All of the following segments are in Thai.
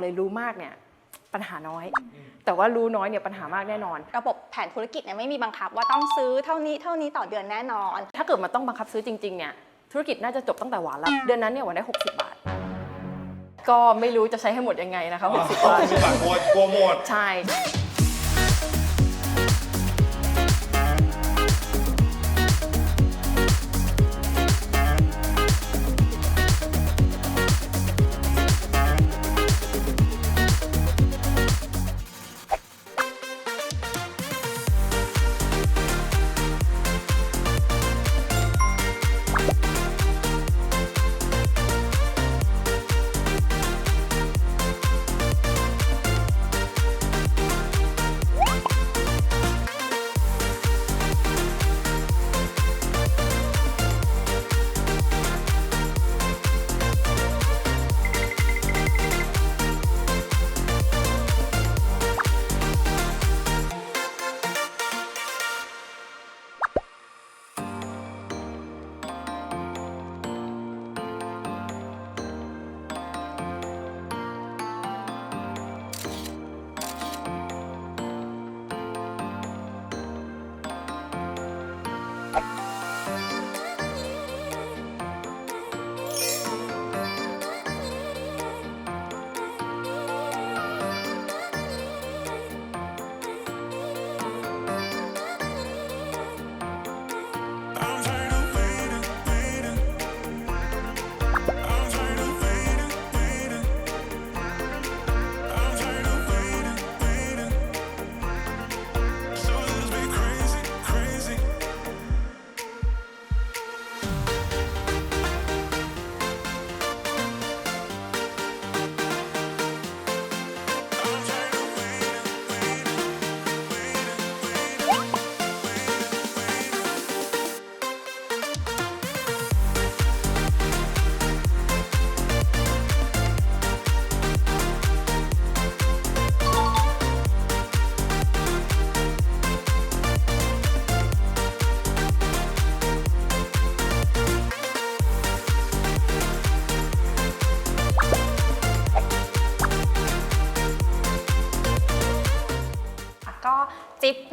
เลยรู้มากเนี่ยปัญหาน้อย แต่ว่ารู้น้อยเนี่ยปัญหามากแน่นอน ระบบแผนธุรกิจเนี่ยไม่มีบังคับว่าต้องซื้อเท่านี้เท่านี้ต่อเดือนแน่นอน ถ้าเกิดมันต้องบังคับซื้อจริงๆเนี่ยธุรกิจน่าจะจบตั้งแต่หวานแล้วเดือนนั้นเนี่ยหวานได้ 60 บาท ก็ไม่รู้จะใช้ให้หมดยังไงนะคะ60บาทคือแบบกลัวกลัวหมด ใช่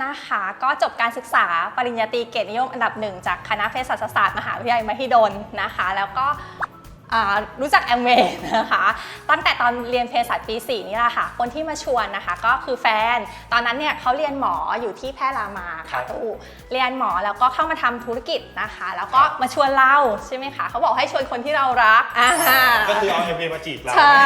นะคะ ก็จบการศึกษาปริญญาตรีเกียรตินิยมอันดับหนึ่งจากคณะเภสัชศาสตร์มหาวิทยาลัยมหิดลนะคะ แล้วก็ รู้จักแอมเวย์นะคะ ตั้งแต่ตอนเรียนเภสัชปี 4 นี่แหละค่ะ คนที่มาชวนนะคะ ก็คือแฟน ตอนนั้นเนี่ยเขาเรียนหมออยู่ที่แพทย์รามาครัค่ะบตู้เรียนหมอแล้วก็เข้ามาทำธุรกิจนะคะ แล้วก็มาชวนเราใช่ไหมคะเขาบอกให้ชวนคนที่เรารักอ่าก็คือเอาเอ็มวีมาจีบเราใช่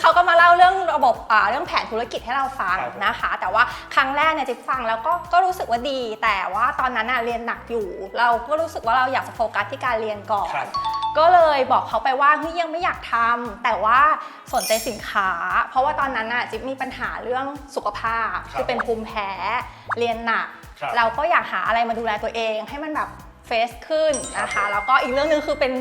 เขาก็มาเล่าเรื่องระบบอ่าเรื่องแผนธุรกิจให้เราฟังครับนะคะ แต่ว่าครั้งแรกเนี่ยจิ๊บฟังแล้วก็ก็รู้สึกว่าดี แต่ว่าตอนนั้นน่ะเรียนหนักอยู่ เราก็รู้สึกว่าเราอยากจะโฟกัสที่การเรียนก่อนครับ ก็เลยบอกเขาไปว่าเฮ้ยยังไม่อยากทำแต่ว่าสนใจสินค้า เพราะว่าตอนนั้นน่ะจิ๊บมีปัญหาเรื่องสุขภาพครับคือเป็นภูมิแพ้เรียนหนักครับเราก็อยากหาอะไรมาดูแลตัวเอง ให้มันแบบเฟสขึ้นนะครัคะบแล้วก็อีกเรื่องหนึงคือเป็น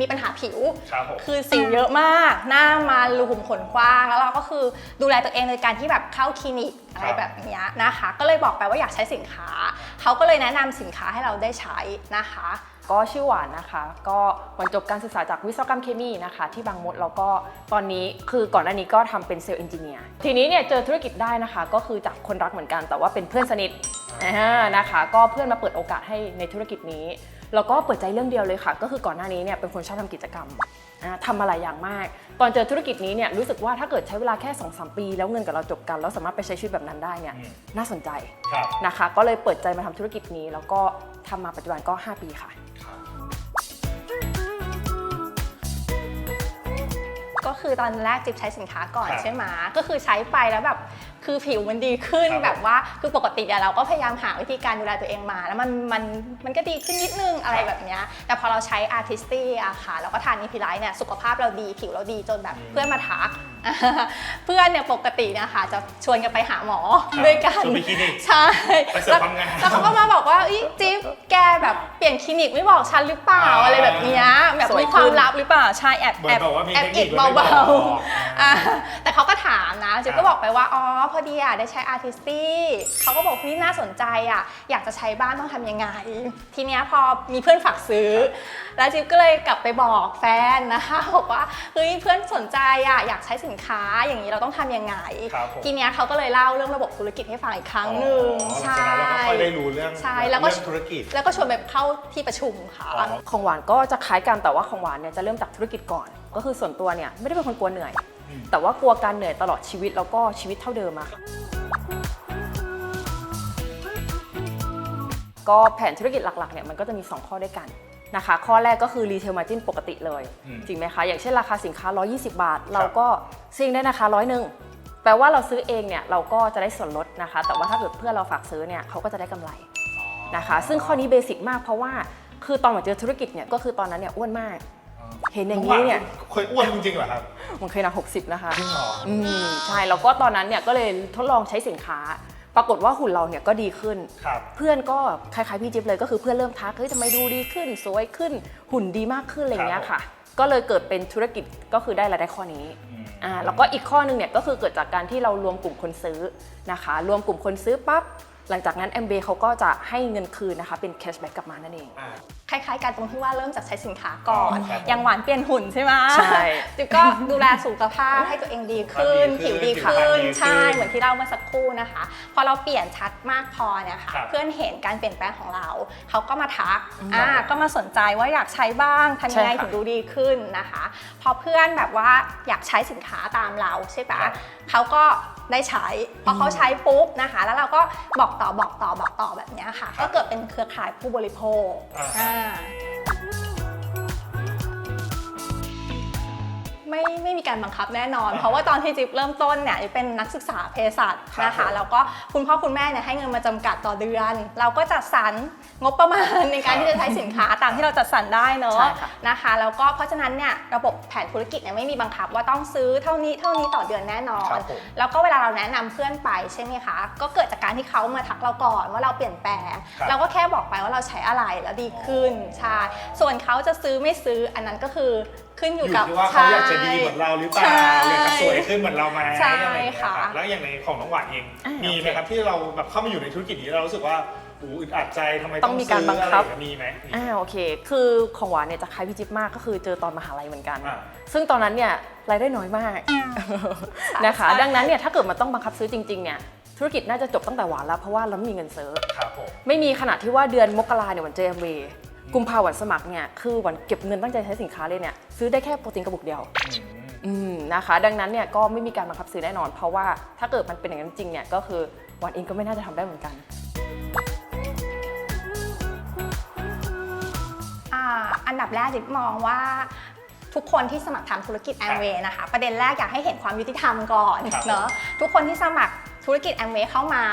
มีปัญหาผิวครับผมคือสิวเยอะมาก หน้ามันรูขุมขนกว้าง แล้วเราก็คือดูแลตัวเองโดยการที่แบบเข้าคลินิกอะไรแบบเนี้ยนะคะ ก็เลยบอกไปว่าอยากใช้สินค้า เขาก็เลยแนะนำสินค้าให้เราได้ใช้นะคะ ก็ชื่อหวานนะคะ ก็หวานจบการศึกษาจากวิศวกรรมเคมีนะคะ ที่บางมดแล้วก็ตอนนี้คือก่อนหน้านี้ก็ทำเป็นเซลล์เอนจิเนียร์ทีนี้เนี่ยเจอธุรกิจได้นะคะ ก็คือจากคนรักเหมือนกัน แต่ว่าเป็นเพื่อนสนิทนะคะ ก็เพื่อนมาเปิดโอกาสให้ในธุรกิจนี้ แล้วก็เปิดใจเรื่องเดียวเลยค่ะ ก็คือก่อนหน้านี้เนี่ยเป็นคนชอบทำกิจกรรมอ่าทำมาหลายอย่างมาก ตอนเจอธุรกิจนี้เนี่ยรู้สึกว่าถ้าเกิดใช้เวลาแค่2อสปี แล้วเงินกับเราจบกัน แล้วสามารถไปใช้ชีวิตแบบนั้นได้เนี่ยอืมน่าสนใจครับนะคะ ก็เลยเปิดใจมาทำธุรกิจนี้ แล้วก็ทำมาปัจจุบันก็ 5 ปีค่ะ ก็คือตอนแรกจิ๊บใช้สินค้าก่อนครับใช่ไหมก็คือใช้ไปแล้วแบบ คือผิวมันดีขึ้นครับแบบว่าคือปกติอะเราก็พยายามหาวิธีการดูแลตัวเองมา แล้วมันมันมันก็ดีขึ้นนิดนึงอะไรแบบเนี้ยแต่พอเราใช้อาร์ติสตี้อะค่ะแล้วก็ทานนิพิไลท์เนี่ยสุขภาพเราดีผิวเราดีจนแบบอืม เพื่อนมาทัก เพื่อนเนี่ยปกติเนี่ยค่ะจะชวนกันไปหาหมอครับด้วยกัน ชวนไปคลินิก ใช่ไปเสริมความงามแล้วเขาก็มาบอกว่าเอ้ยจิ๊บแกแบบเปลี่ยนคลินิกไม่บอกฉันหรือเปล่าอ่า อะไรแบบเนี้ยแบบสวยมีความขึ้นลับหรือเปล่าใช่แอบเหมือแอนบบอกว่ามีแอบเทคนิอิคดโดยไม่เบาบอก ๆอะแต่เขาก็ถามนะจิ๊บก็บอกไปว่าอ๋อพอดีอะได้ใช้อาร์ติสตี้เขาก็บอกพี่น่าสนใจอะอยากจะใช้บ้านต้องทำยังไง ทีเนี้ยพอมีเพื่อนฝากซื้อ แล้วจิ๊บก็เลยกลับไปบอกแฟนนะคะบอกว่าเฮ้ยเพื่อนสนใจอะอยากใช้สินค้าอย่างนี้เราต้องทำยังไง ครับผม ทีเนี้ยเขาก็เลยเล่าเรื่องระบบธุรกิจให้ฟังอีกครั้งหนึ่งอ๋อใช่หลังจากนั้นเราก็ค่อยได้รู้เรื่องใช่แล้วก็ เรื่องธุรกิจ แล้วก็ชวนไปเข้าที่ประชุมค่ะ อ๋อ ของหวานก็จะคล้ายกันแต่ว่าของหวานเนี่ยจะเริ่มจากธุรกิจก่อน ก็คือส่วนตัวเนี่ยไม่ได้เป็นคนกลัวเหนื่อยอืม แต่ว่ากลัวการเหนื่อยตลอดชีวิตแล้วก็ชีวิตเท่าเดิมอะค่ะก็แผนธุรกิจหลักๆเนี่ยมันก็จะมี 2 ข้อด้วยกันนะคะ ข้อแรกก็คือรีเทลมาจินปกติเลยอืมจริงไหมคะ อย่างเช่นราคาสินค้า 120 บาท เราก็ซื้อเองได้นะคะร้อยหนึ่งแปลว่าเราซื้อเองเนี่ยเราก็จะได้ส่วนลดนะคะ แต่ว่าถ้าเกิดเพื่อนเราฝากซื้อเนี่ยเขาก็จะได้กำไรนะคะ ซึ่งข้อนี้เบสิกมากเพราะว่าคือตอนหวานเจอธุรกิจเนี่ยก็คือตอนนั้นเนี่ยอ้วนมาก เห็นอย่างนี้เนี่ย เคยอ้วนจริงๆเหรอครับ มันเคยหนัก60 นะคะจริงเหรอ อืมใช่ แล้วก็ตอนนั้นเนี่ยก็เลยทดลองใช้สินค้า ปรากฏว่าหุ่นเราเนี่ยก็ดีขึ้น ครับ เพื่อนก็คล้ายๆพี่จิ๊บเลยก็คือเพื่อนเริ่มทัก เฮ้ยทำไมดูดีขึ้น สวยขึ้น หุ่นดีมากขึ้นอะไรอย่างเงี้ยค่ะ ก็เลยเกิดเป็นธุรกิจก็คือได้รายได้ข้อนี้ อืม อ่า แล้วก็อีกข้อหนึงเนี่ยก็คือเกิดจากการที่เรารวมกลุ่มคนซื้อนะคะ รวมกลุ่มคนซื้อปั๊บ หลังจากนั้น MB เขาก็จะให้เงินคืนนะคะ เป็นแคชแบ็กกลับมานั่นเอง อ่า คล้ายๆกันตรงที่ว่าเริ่มจากใช้สินค้าก่อนอ๋อครับอย่างหวานเปลี่ยนหุ่นใช่ไหมใช่จิ๊บก็ดูแลสุขภาพให้ตัวเองดีขึ้นดีขึ้นผิวดีผิวพรรขึ้ณนดีขึ้น ใช่ เหมือนที่เล่าเมื่อสักครู่นะคะ พอเราเปลี่ยนชัดมากพอเนี่ยค่ะ ครับเพื่อนเห็นการเปลี่ยนแปลงของเรา เขาก็มาทักอืมอ่า ก็มาสนใจว่าอยากใช้บ้างทำยังไงใช่ค่ะ ถึงดูดีขึ้นนะคะ พอเพื่อนแบบว่าอยากใช้สินค้าตามเราใช่ปะครับ เขาก็ ได้ใช้พอเขาใช้ปุ๊บนะคะ แล้วเราก็บอกต่อบอกต่อบอกต่อแบบเนี้ยค่ะ ก็เกิดเป็นเครือข่ายผู้บริโภคอ่า ไม่ไม่มีการบังคับแน่นอนอ่าเพราะว่าตอนที่จิ๊บเริ่มต้นเนี่ยจิ๊บเป็นนักศึกษาเภสัชครับนะคะ ผม แล้วก็คุณพ่อคุณแม่เนี่ยให้เงินมาจำกัดต่อเดือน เราก็จัดสรรงบประมาณในการที่จะใช้สินค้าตามที่เราจัดสรรได้เนอะใช่ค่ะ นะคะแล้วก็เพราะฉะนั้นเนี่ยระบบแผนธุรกิจเนี่ยไม่มีบังคับว่าต้องซื้อเท่านี้เท่านี้ต่อเดือนแน่นอครันบผม แล้วก็เวลาเราแนะนำเพื่อนไปใช่ไหมคะ ก็เกิดจากการที่เขามาทักเราก่อนว่าเราเปลี่ยนแปลง ครับเราก็แค่บอกไปว่าเราใช้อะไรแล้วดีขึ้นใช่ส่วนเขาจะซื้อไม่ซื้ออันนั้นก็คือ ขึ้นออยู่ยู่กับที่ว่าเขาอยากจะดีเหมือนเราหรือเปล่าใช่ อยากจะสวยขึ้นเหมือนเราไหมใช่อะไรอย่างเงี้ยค่ะรับแล้วอย่างในของน้องหวานเองมีมีไหมครับที่เราแบบเข้ามาอยู่ในธุรกิจนี้เรารู้สึกว่าอูอึดอัดใจทำไมต้องมีการบังคับซื้ออะไอย่างเงี้ยมีไหมมีอ่าโอเค คือของหวานเนี่ยจะคล้ายพี่จิ๊บมากก็คือเจอตอนมหาลัยเหมือนกัน อ่า ซึ่งตอนนั้นเนี่ยรายได้น้อยมาก นะคะ ใช่ ดังนั้นเนี่ยถ้าเกิดมันต้องบังคับซื้อจริงๆเนี่ยธุรกิจน่าจะจบตั้งแต่หวานแล้วเพราะว่าเราไม่มีเงินซื้อ ครับผม ไม่มีขนาดที่ว่าเดือนมกราเนี่ยหวันเจอ MV กุมภาหวันสมัครเนี่ยคือหวันเก็บเงินตั้งใจใช้สินค้าเลยเนี่ยซื้อได้แค่โปรตีนกระปุกเดียวอืมอืมนะคะ ดังนั้นเนี่ยก็ไม่มีการบังคับซื้อแน่นอน เพราะว่าถ้าเกิดมันเป็นอย่างนั้นจริงเนี่ยก็คือหวันเองก็ไม่น่าจะทำได้เหมือนกันอ่าอันดับแรกจิ๊บมองว่าทุกคนที่สมัครทำธุรกิจแอมเวย์นะคะ ประเด็นแรกอยากให้เห็นความยุติธรรมก่อนครับเนอะทุกคนที่สมัคร ธุรกิจแอมเวย์เข้ามา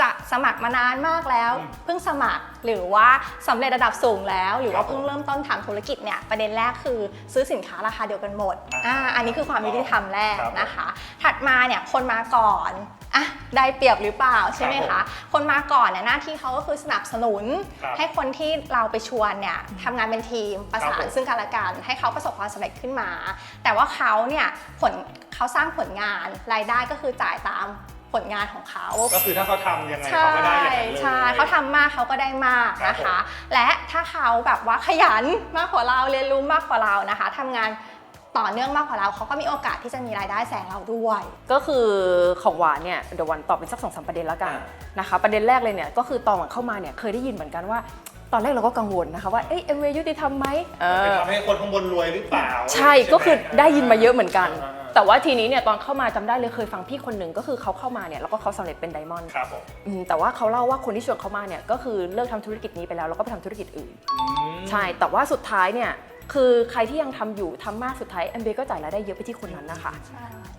จะสมัครมานานมากแล้วอืมเพิ่งสมัครหรือว่าสำเร็จระดับสูงแล้ว หรือครัว่าบเพิ่งเริ่มต้นทำธุรกิจเนี่ยประเด็นแรกคือซื้อสินค้าราคาเดียวกันหมดอ่าอ่าอันนี้คือความยุติธรรมแรกครับนะคะ ถัดมาเนี่ยคนมาก่อนอะได้เปรียบหรือเปล่าใช่ไหมครัคะบผมคนมาก่อนเนี่ยหน้าที่เขาก็คือสนับสนุนครับให้คนที่เราไปชวนเนี่ยทำงานเป็นทีมประครัสาบผนมซึ่งกันและกัน ให้เขาประสบความสำเร็จขึ้นมา แต่ว่าเขาเนี่ยผลเขาสร้างผลงานรายได้ก็คือจ่ายตาม ผลงานของเขา ก็คือถ้าเขาทำยังไงใช่เขาก็ได้อย่างนั้นเลย ใช่เขาทำมากเขาก็ได้มากนะครัคะบและถ้าเขาแบบว่าขยันมากกว่าเราเรียนรู้มากกว่าเรานะคะทำงานต่อเนื่องมากกว่าเราเขาก็มีโอกาสที่จะมีรายได้แซงเราด้วย ก็คือของหวานเนี่ยเดี๋ยวหวันตอบเป็นสักสองสามประเด็นแล้วกันอ่า นะคะประเด็นแรกเลยเนี่ยก็คือตอนหวันเข้ามาเนี่ยเคยได้ยินเหมือนกันว่า ตอนแรกเราก็กังวลนะคะว่าเอ้ยเอ็มวยุติธรรมไหมเอไปอทำให้คนข้างบนรวยหรือเปล่าใช่ก็คือได้ยินมาเยอะเหมือนกันอ่า แต่ว่าทีนี้เนี่ยตอนเข้ามาจำได้เลยเคยฟังพี่คนหนึ่งก็คือเขาเข้ามาเนี่ยแล้วก็เขาสำเร็จเป็นไดมอนด์ครับผมอืมแต่ว่าเขาเล่าว่าคนที่ชวนเขามาเนี่ยก็คือเลิกทำธุรกิจนี้ไปแล้วแล้วก็ไปทำธุรกิจอื่น อืม ใช่ แต่ว่าสุดท้ายเนี่ย คือใครที่ยังทำอยู่ทำมากสุดท้าย MBA ก็จ่ายรายได้เยอะไปที่คนนั้นนะคะ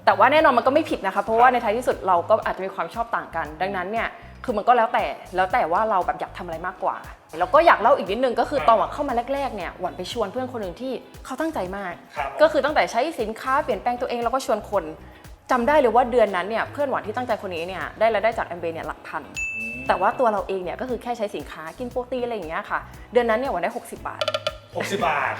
แต่ว่าแน่นอนมันก็ไม่ผิดนะคะ เพราะว่าในท้ายที่สุดเราก็อาจจะมีความชอบต่างกัน ดังนั้นเนี่ย คือมันก็แล้วแต่แล้วแต่ว่าเราแบบอยากทำอะไรมากกว่าแล้วก็อยากเล่าอีกนิดนึงก็คือตอนหวันเข้ามาแรกๆเนี่ยหวันไปชวนเพื่อนคนหนึ่งที่เขาตั้งใจมากครับก็คือตั้งแต่ใช้สินค้าเปลี่ยนแปลงตัวเองแล้วก็ชวนคนจำได้เลยว่าเดือนนั้นเนี่ยเพื่อนหวานที่ตั้งใจคนนี้เนี่ยได้รายได้จาก MBA เนี่ยหลักพันมแต่ว่าตัวเราเองเนี่ยก็คือแค่ใช้สินค้ากินโปรตีนอะไรอย่างเงี้ยค่ะ เดือนนั้นเนี่ยหวันได้ 60 บาทหกสิบบาท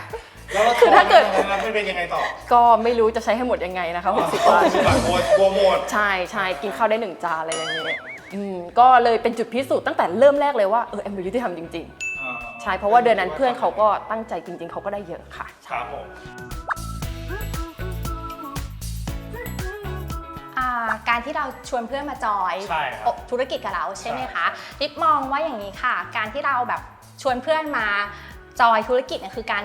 แล้วเราคือถ้าเกิดแล้วไม่เป็นยังไงต่อ ก็ไม่รู้จะใช้ให้หมดยังไงนะคะ60 บาทหกสิบบาทกลัวกลัวหมดใช่ใช่กินข้าวได้หนึ่งจานอะไรอย่างเงี้ย อืมก็เลยเป็นจุดพิสูจน์ตั้งแต่เริ่มแรกเลยว่าเออแอมบิวที่ทำจริงๆใช่ เพราะว่าเดือนนั้นเพื่อนเขาก็ตั้งใจจริง ๆ เขาก็ได้เยอะค่ะ ครับผมาการที่เราชวนเพื่อนมาจอยใช่ครับ ธุรกิจกับเราใช่ไหมใช่คะริบมองว่าอย่างนี้ค่ะ การที่เราแบบชวนเพื่อนมาจอยธุรกิจเนี่ยคือการ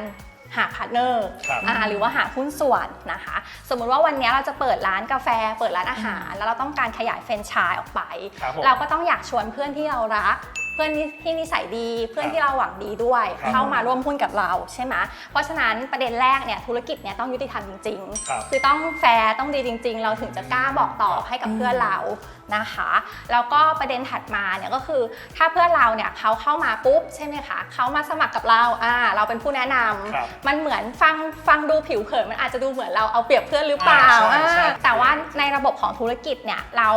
หาพาร์ทเนอร์ครับอ่าหรือว่าหาหุ้นส่วนนะคะ สมมุติว่าวันนี้เราจะเปิดร้านกาแฟ เปิดร้านอาหาร แล้วเราต้องการขยายแฟรนไชส์ออกไปครับผมเราก็ต้องอยากชวนเพื่อนที่เรารักเพื่อนที่ที่นิสัยดีเพื่อนที่เราหวังดีด้วยครับเข้ามาร่วมหุ้นกับเราใช่ไหมเพราะฉะนั้นประเด็นแรกเนี่ยธุรกิจเนี่ยต้องยุติธรรมจริงครับๆคือต้องแฟร์ต้องดีจริง ๆ เราถึงจะกล้าบอกต่อให้กับเพื่อนเรานะคะแล้วก็ประเด็นถัดมาเนี่ยก็คือถ้าเพื่อนเราเนี่ยเขาเข้ามาปุ๊บใช่ไหมคะเขามาสมัครกับเราอ่าเราเป็นผู้แนะนำครับมันเหมือนฟังฟังดูผิวเผินมันอาจจะดูเหมือนเราเอาเปรียบเพื่อนหรือเปล่าอ่าใช่ใช่อ่าแต่ว่าในระบบของธุรกิจเนี่ยเรา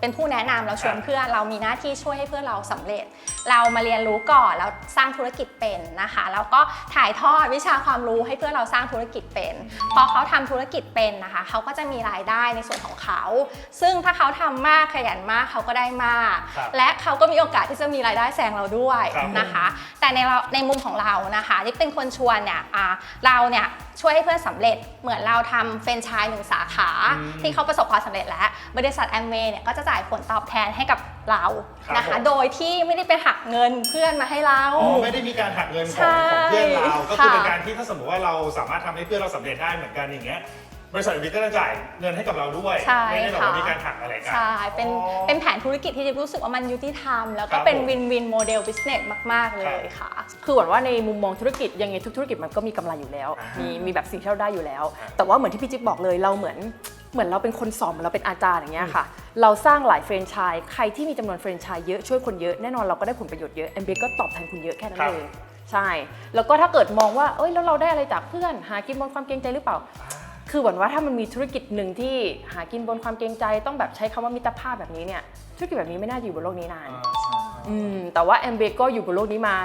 เป็นผู้แนะนำเราชวนครับเพื่อนเรามีหน้าที่ช่วยให้เพื่อนเราสำเร็จ เรามาเรียนรู้ก่อนแล้วสร้างธุรกิจเป็นนะคะแล้วก็ถ่ายทอดวิชาความรู้ให้เพื่อนเราสร้างธุรกิจเป็น พอเขาทำธุรกิจเป็นนะคะเขาก็จะมีรายได้ในส่วนของเขา ซึ่งถ้าเขาทำมากขยันมากเขาก็ได้มากครับและเขาก็มีโอกาสที่จะมีรายได้แซงเราด้วยครับนะคะ แต่ในเราในมุมของเรานะคะที่เป็นคนชวนเนี่ยอ่าเราเนี่ยช่วยให้เพื่อนสำเร็จเหมือนเราทำเฟรนไชส์หนึ่งสาขาอืมที่เขาประสบความสำเร็จแล้ว บริษัทแอมเวย์เนี่ยก็จะจ่ายผลตอบแทนให้กับเราครับนะคะ ผม โดยที่ไม่ได้ไปหักเงินเพื่อนมาให้เรา อ๋อไม่ได้มีการหักเงินขใช่องของเพื่อนเราก็คือค่ะ เป็นการที่ถ้าสมมติว่าเราสามารถทำให้เพื่อนเราสำเร็จได้เหมือนกันอย่างเงี้ยบริษัทวิทย์ก็จะจ่ายเงินให้กับเราด้วยใช่ไม่ได้แบบค่ะว่ามีการหักอะไรกัน ใช่ เป็นอ๋อเป็นแผนธุรกิจที่จะรู้สึกว่ามันยุติธรรม แล้วคก็รับเป็นผมวินวินโมเดลบิสเนสมาก ๆ เลยค่ะ คือหวังว่าในมุมมองธุรกิจยังไงทุกธุรกิจมันก็มีกำไรอยู่แล้ว อ่ามีมีมีแบบสิ่งที่เราได้อยู่แล้วอ่าแต่ว่าเหมือนที่พี่จิ๊บบอกเลยเราเหมือน เหมือนเราเป็นคนสอนเหมือนเราเป็นอาจารย์อย่างเงี้ยค่ะ เราสร้างหลายแฟรนไชส์ใครที่มีจำนวนแฟรนไชส์เยอะช่วยคนเยอะแน่นอนเราก็ได้ผลประโยชน์เยอะ MBA ก็ตอบแทนคุณเยอะแค่นั้นครับ เองใช่ แล้วก็ถ้าเกิดมองว่าเอ้ยแล้วเราได้อะไรจากเพื่อนหากินบนความเกรงใจหรือเปล่า คือหวังว่าถ้ามันมีธุรกิจหนึ่งที่หากินบนความเกรงใจต้องแบบใช้คำว่ามิตรภาพแบบนี้เนี่ยธุรกิจแบบนี้ไม่น่าจะอยู่บนโลกนี้นานอ่าใช่อืมแต่ว่า m b a ก็อยู่บนโลกนี้มา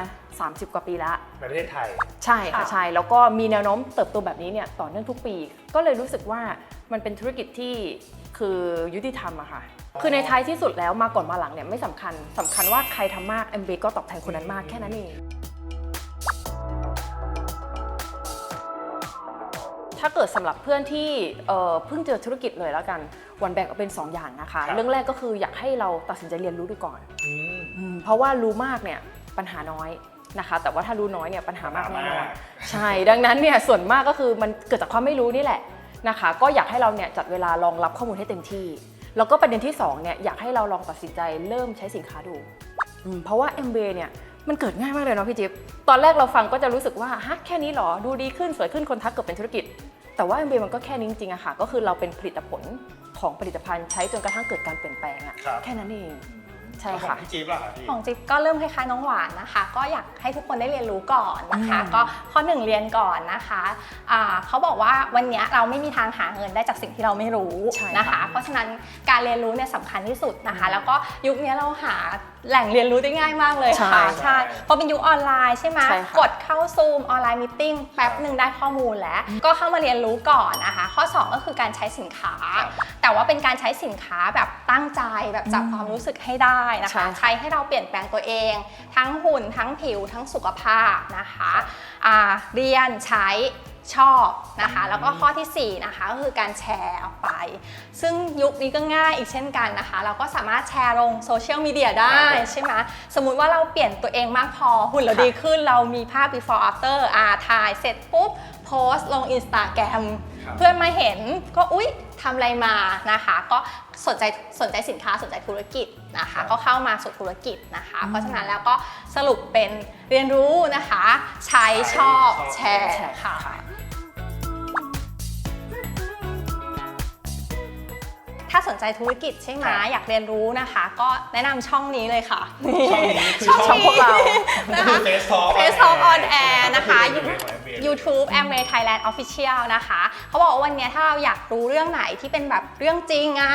30 กว่าปีแล้วในประเทศไทย ใช่ค่ะค่ะใช่ แล้วก็มีแนวโน้มเติบโตแบบนี้เนี่ยต่อเนื่องทุกปี ก็เลยรู้สึกว่ามันเป็นธุรกิจที่คือยุติธรรมอะค่ะ คือในท้ายที่สุดแล้วมาก่อนมาหลังเนี่ยไม่สำคัญสำคัญว่าใครทำมาก m b a ก็ตอบแทนคนนั้นมากแค่นั้นเองถ้าเกิดสำหรับเพื่อนที่เอ่อเพิ่งเจอธุรกิจเลยแล้วกันวันแบ่งออกเป็น 2 อย่างนะคะครับเรื่องแรกก็คืออยากให้เราตัดสินใจเรียนรู้ดูก่อนอืมอืมเพราะว่ารู้มากเนี่ยปัญหาน้อย นะคะ แต่ว่าถ้ารู้น้อยเนี่ยปัญหามากปัญแน่หามากนอนใช่ ดังนั้นเนี่ยส่วนมากก็คือมันเกิดจากความไม่รู้นี่แหละนะคะ ก็อยากให้เราเนี่ยจัดเวลาลองรับข้อมูลให้เต็มที่ แล้วก็ประเด็นที่สองเนี่ยอยากให้เราลองตัดสินใจเริ่มใช้สินค้าดูอืมเพราะว่า MBA เนี่ยมันเกิดง่ายมากเลยเนาะพี่จิ๊บ ตอนแรกเราฟังก็จะรู้สึกว่าฮะแค่นี้เหรอ ดูดีขึ้นสวยขึ้นคนทักเกิดเป็นธุรกิจ แต่ว่า MBA มันก็แค่นี้จริงๆอะค่ะ ก็คือเราเป็นผลิตผลของผลิตภัณฑ์ใช้จนกระทั่งเกิดการเปลี่ยนแปลงอะครับแค่นั้นเอง ใช่แล้วของค่ะพี่จี๊บล่ะคะพี่ของจิ๊บก็เริ่มคล้ายๆน้องหวานนะคะ ก็อยากให้ทุกคนได้เรียนรู้ก่อนนะคะอืมก็ข้อหนึ่งเรียนก่อนนะคะอ่าเขาบอกว่าวันเนี้ยเราไม่มีทางหาเงินได้จากสิ่งที่เราไม่รู้ใช่นะคะค่ะเพราะฉะนั้นการเรียนรู้เนี่ยสำคัญที่สุดนะคะ แล้วก็ยุคนี้เราหา แหล่งเรียนรู้ได้ง่ายมากเลยค่ะใช่ใช่เพราะเป็นยุคออนไลน์ใช่ไหมใช่ค่ะกดเข้าซูมออนไลน์มิ팅แป๊บหนึ่งได้ข้อมูลแล้ว ก็เข้ามาเรียนรู้ก่อนนะคะข้อ 2 ก็คือการใช้สินค้าครับแต่ว่าเป็นการใช้สินค้าแบบตั้งใจแบบจับความรู้สึกให้ได้นะใช่คะ ค่ะ ใช้ให้เราเปลี่ยนแปลงตัวเอง ทั้งหุ่นทั้งผิวทั้งสุขภาพนะคะอ่าเรียนใช้ ชอบนะคะ แล้วก็ข้อทีสี่ 4 นะคะ ก็คือการแชร์ออกไป ซึ่งยุคนี้ก็ง่ายอีกเช่นกันนะคะ เราก็สามารถแชร์ลงโซเชียลมีเดียได้ครับผมใช่ไหมสมมุติว่าเราเปลี่ยนตัวเองมากพอหุ่นเราค่ะดีขึ้นเรามีภาพ before after อ่าถ่ายเสร็จปุ๊บโพสต์ลง Instagram ครับเพื่อนมาเห็นก็อุ๊ยทำอะไรมานะคะ ก็สนใจสนใจสินค้าสนใจธุรกิจนะคะ ก็เข้ามาสู่ธุรกิจนะคะ เพราะฉะนั้นแล้วก็สรุปเป็นเรียนรู้นะคะ ใช้ชอบแชร์แชร์ค่ะ สนใจธุรกิจใช่ไหมครับอยากเรียนรู้นะคะ ก็แนะนำช่องนี้เลยค่ะช่องนี้คือช่องพวกเรา นะคะเฟสท็อป Face Talk on Air นะคะ ก็อเป็นของ MBA YouTube Amway Thailand Official นะคะ เขาบอกว่าวันนี้ถ้าเราอยากรู้เรื่องไหนที่เป็นแบบเรื่องจริงอะ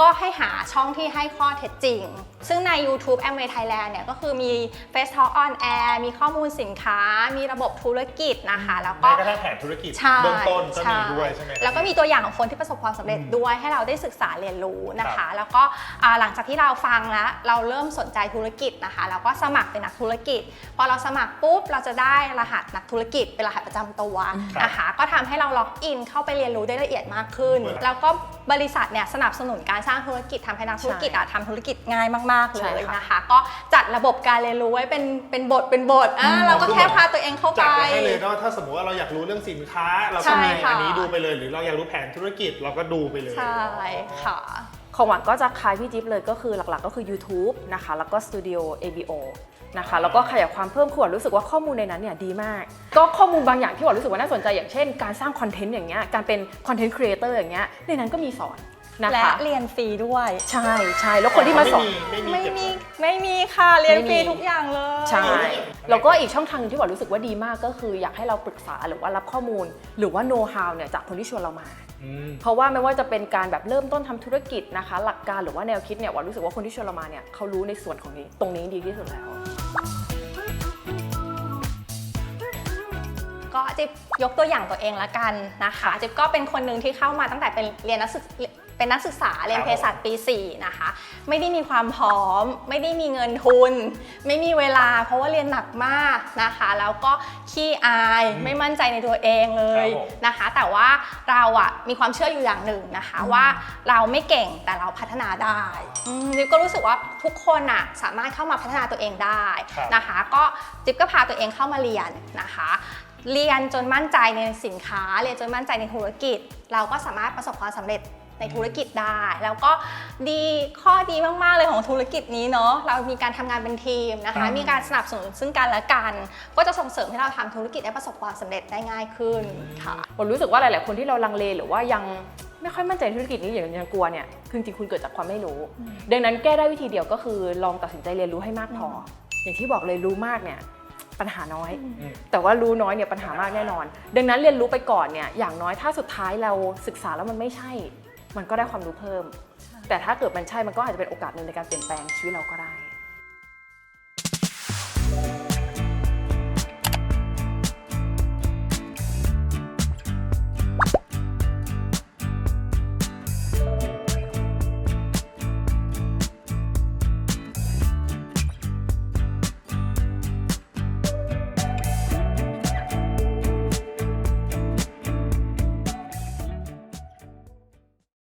ก็ให้หาช่องที่ให้ข้อเท็จจริง ซึ่งใน YouTube Amway Thailand เนี่ยก็คือมี Face Talk on Air มีข้อมูลสินค้า มีระบบธุรกิจนะคะ แล้วก็แม้กระทั่งแผนธุรกิจใช่เบื้องต้นก็มีด้วยใช่ไหมครับแล้วก็มีตัวอย่างของคนที่ประสบความสำเร็จอืมด้วยให้เราได้ศึกษาเรียนรู้นะครัคะบแล้วก็อ่าหลังจากที่เราฟังแล้วเราเริ่มสนใจธุรกิจนะคะ แล้วก็สมัครเป็นนักธุรกิจ พอเราสมัครปุ๊บเราจะได้รหัสนักธุรกิจเป็นรหัสประจำตัวนะคะ ก็ทำให้เราล็อกอินเข้าไปเรียนรู้ได้ละเอียดมากขึ้นครับแล้วก็บริษัทเนี่ยสนับสนุนการสร้างธุรกิจทำให้นักธุรกิจอะทำธุรกิจง่ายมากๆเลใช่ยค่ะนะคะ ก็จัดระบบการเรียนรู้ไว้เป็นเป็นบทเป็นบทอะเราก็แค่พาตัวเองเข้าไปจัดไว้ให้เลยเนาะถ้าสมมติว่าเราอยากรู้เรื่องสินค้า เราใช่ก็มีค่ะอันนี้ดูไปเลย หรือเราอยากรู้แผนธุรกิจเราก็ดูไปเลยใช่ค่ะ ของหวานก็จะคล้ายพี่จิ๊บเลยก็คือหลักๆ ก็คือ YouTube นะคะ แล้วก็ Studio ABO นะคะ แล้วก็ขยายความเพิ่มคือหวานรู้สึกว่าข้อมูลในนั้นเนี่ยดีมาก ก็ข้อมูลบางอย่างที่หวานรู้สึกว่าน่าสนใจอย่างเช่น การสร้างคอนเทนต์อย่างเงี้ย การเป็นคอนเทนต์ครีเอเตอร์อย่างเงี้ย ในนั้นก็มีสอนนะและคะ เรียนฟรีด้วย ใช่ใช่แล้วคนที่มาสอน ไม่มีไม่เก็บมีไว้ไม่มีค่ะ เรียนฟรีไม่มีทุกอย่างเลย ใช่ แล้วก็อีกช่องทางหนึงที่หวานรู้สึกว่าดีมากก็คืออยากให้เราปรึกษาหรือว่ารับข้อมูล หรือว่าโน้ตฮาวเนี่ยจากคนที่ชวนเรามาอืม เพราะว่าไม่ว่าจะเป็นการแบบเริ่มต้นทำธุรกิจนะคะ หลักการหรือว่าแนวคิดเนี่ยหวานรู้สึกว่าคนที่ชวนเรามาเนี่ยเขารู้ในส่วนของนี้ตรงนี้ดีที่สุดแล้ว ก็จิ๊บยกตัวอย่างตัวเองละกันนะคะจิ๊บก็เป็นคนหนึ่งที่เข้ามาตั้งแต่เป็นเรียนนักศึก เป็นนักศึกษาเรียนครับเภสัชปี 4 นะคะ ไม่ได้มีความพร้อม ไม่ได้มีเงินทุน ไม่มีเวลา เพราะว่าเรียนหนักมากนะคะ แล้วก็ขี้อายอืมไม่มั่นใจในตัวเองเลยครับผมนะคะ แต่ว่าเราอะมีความเชื่ออยู่อย่างหนึ่งนะคะว่าเราไม่เก่งแต่เราพัฒนาได้อืมจิ๊บก็รู้สึกว่าทุกคนอะสามารถเข้ามาพัฒนาตัวเองได้ครับนะคะ ก็จิ๊บก็พาตัวเองเข้ามาเรียนนะคะเรียนจนมั่นใจในสินค้า เรียนจนมั่นใจในธุรกิจ เราก็สามารถประสบความสำเร็จ ในธุรกิจได้ แล้วก็ดีข้อดีมากๆเลยของธุรกิจนี้เนาะเรามีการทำงานเป็นทีมนะครัคะบมีการสนับสนุนซึ่งกันและกัน ก็จะส่งเสริมให้เราทำธุรกิจได้ประสบความสำเร็จได้ง่ายขึ้นค่ะผมรู้สึกว่าหลาย ๆ คนที่เราลังเลหรือว่ายังไม่ค่อยมั่นใจในธุรกิจนี้อย่างยังกลัวเนี่ยคือจริงๆคุณเกิดจากความไม่รู้ ดังนั้นแก้ได้วิธีเดียวก็คือลองตัดสินใจเรียนรู้ให้มากพอออย่างที่บอกเลยรู้มากเนี่ยปัญหาน้อยอืมแต่ว่ารู้น้อยเนี่ยปัญหามากแน่นอน ดังนั้นเรียนรู้ไปก่อนเนี่ยอย่างน้อยถ้าสุดท้ายเราศึกษาแล้วมันไม่ใช่ มันก็ได้ความรู้เพิ่ม แต่ถ้าเกิดมันใช่มันก็อาจจะเป็นโอกาสหนึ่งในการเปลี่ยนแปลงชีวิตเราก็ได้